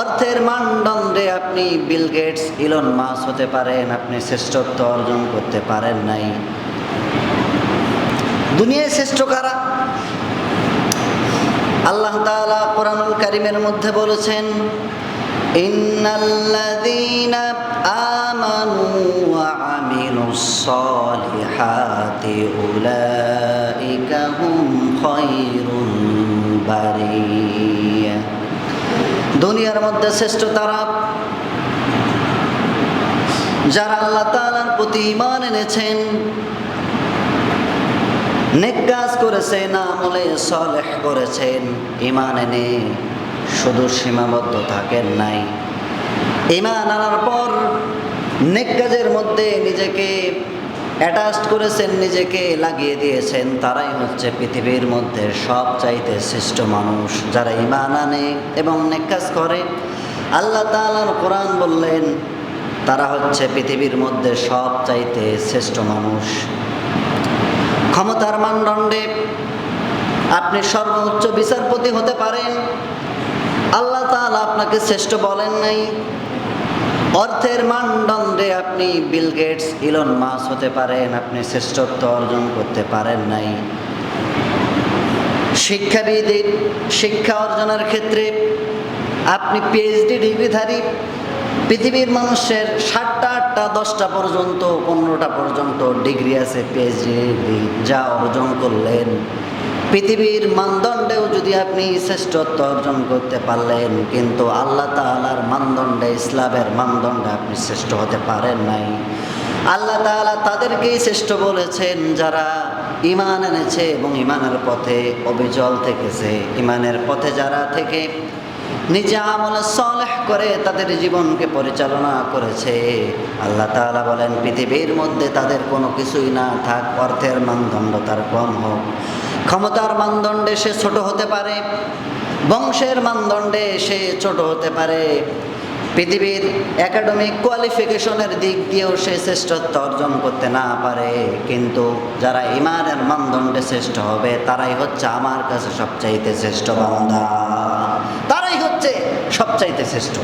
অর্থের মানদণ্ডে আপনি Bill Gates, Elon মাস হতে পারেন, আপনি শ্রেষ্ঠত্ব অর্জন করতে পারেন নাই। দুনিয়ায় শ্রেষ্ঠ কারা? আল্লাহ তাআলা কারিমের মধ্যে বলেছেন, ইন্নাল্লাযীনা আমানু উলাইকা হুম দুনিয়ার মধ্যে শ্রেষ্ঠ তারা। যারা আল্লাহ তাআলার প্রতি ইমান এনেছেন, নেক কাজ করেছেন, আমলে সলেহ করেছেন ইমান এনে শুধু সীমাবদ্ধ থাকেন নাই। ইমান আনার পর নেক কাজের মধ্যে নিজেকে অ্যাটাচ করেছেন নিজেকে, লাগিয়ে দিয়েছেন, তারাই হচ্ছে পৃথিবীর মধ্যে সব চাইতে শ্রেষ্ঠ মানুষ যারা ইমান আনে এবং নেক কাজ করে। আল্লাহ তাআলার কোরআন বললেন, তারা হচ্ছে পৃথিবীর মধ্যে সব চাইতে শ্রেষ্ঠ মানুষ। ক্ষমতার মানদণ্ডে আপনি সর্বোচ্চ বিচারপতি হতে পারেন। আল্লাহ তাআলা আপনাকে শ্রেষ্ঠ বলেন নাই। অর্থের মানদণ্ডে আপনি বিল গেটস, ইলন মাস হতে পারেন, আপনি শ্রেষ্ঠত্ব অর্জন করতে পারেন নাই। শিক্ষাবিদের, শিক্ষা অর্জনের ক্ষেত্রে আপনি পিএইচডি ডিগ্রিধারী পৃথিবীর মানুষের সাতটা আটটা, দশটা পর্যন্ত, পনেরোটা পর্যন্ত ডিগ্রি আছে পিএইচডি যা অর্জন করলেন। পৃথিবীর মানদণ্ডেও যদি আপনি শ্রেষ্ঠত্ব অর্জন করতে পারলেন, কিন্তু আল্লাহ তাআলার মানদণ্ডে, ইসলামের মানদণ্ডে আপনি শ্রেষ্ঠ হতে পারেন নাই। আল্লাহ তাআলা তাদেরকেই শ্রেষ্ঠ বলেছেন, যারা ইমান এনেছে এবং ইমানের পথে অবিচল থেকেছে। ইমানের পথে যারা থেকে নিজে আমল সলেহ করে তাদের জীবনকে পরিচালনা করেছে, আল্লাহ তাআলা বলেন, পৃথিবীর মধ্যে তাদের কোনো কিছুই না থাক, অর্থের মানদণ্ড তার কম হোক। ক্ষমতার মানদণ্ডে সে ছোট হতে পারে, বংশের মানদণ্ডে সে ছোট হতে পারে। পৃথিবীর একাডেমিক কোয়ালিফিকেশনের দিক দিয়েও সে শ্রেষ্ঠত্ব অর্জন করতে না পারে। কিন্তু যারা ইমানের মানদণ্ডে শ্রেষ্ঠ হবে, তারাই হচ্ছে আমার কাছে সবচাইতে শ্রেষ্ঠ বান্দা। তারাই হচ্ছে সবচাইতে শ্রেষ্ঠ।